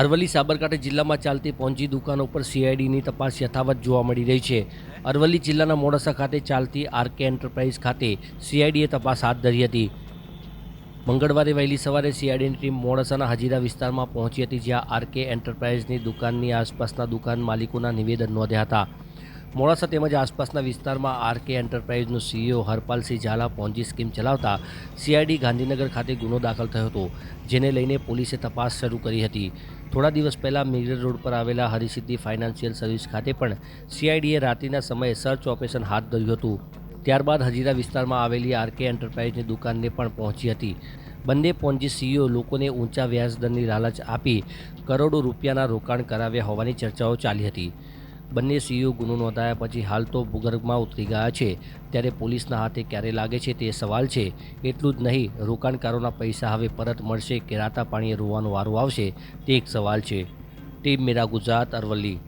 અરવલ્લી સાબરકાંઠા જિલ્લામાં ચાલતી પોંજી દુકાનો પર સીઆઈડીની તપાસ યથાવત જોવા મળી રહી છે. અરવલ્લી જિલ્લાના મોડાસા ખાતે ચાલતી આરકે એન્ટરપ્રાઇઝ ખાતે સીઆઈડીએ તપાસ હાથ ધરી હતી. મંગળવારે વહેલી સવારે સીઆઈડીની ટીમ મોડાસાના હજીરા વિસ્તારમાં પહોંચી હતી, જ્યાં આરકે એન્ટરપ્રાઇઝની દુકાનની આસપાસના દુકાન માલિકોના નિવેદન નોંધ્યા હતા. મોડાસા તેમજ આસપાસના વિસ્તારમાં RK એન્ટરપ્રાઇઝનો CEO Harpalsinh Zala Ponzi scheme ચલાવતા સીઆઈડી ગાંધીનગર ખાતે ગુનો દાખલ થયો હતો, જેને લઈને પોલીસે તપાસ શરૂ કરી હતી. થોડા દિવસ પહેલાં મિરર રોડ પર આવેલા હરિસિદ્ધિ ફાઇનાન્શિયલ સર્વિસ ખાતે પણ સીઆઈડીએ રાત્રિના સમયે સર્ચ ઓપરેશન હાથ ધર્યું હતું. ત્યારબાદ હજીરા વિસ્તારમાં આવેલી આરકે એન્ટરપ્રાઇઝની દુકાનને પણ પહોંચી હતી. બંને પોન્જી સીઈઓ લોકોને ઊંચા વ્યાજદરની લાલચ આપી કરોડો રૂપિયાના રોકાણ કરાવ્યા હોવાની ચર્ચાઓ ચાલી હતી. બંને સીઈઓ ગુનો નોંધાયા પછી હાલ તો ભૂગર્ભમાં ઉતરી ગયા છે. ત્યારે પોલીસના હાથે ક્યારે લાગે છે તે સવાલ છે. એટલું જ નહીં, રોકાણકારોના પૈસા હવે પરત મળશે કે રાતા પાણીએ રોવાનો વારો આવશે તે એક સવાલ છે. ટીમ મેરા ગુજરાત અરવલ્લી.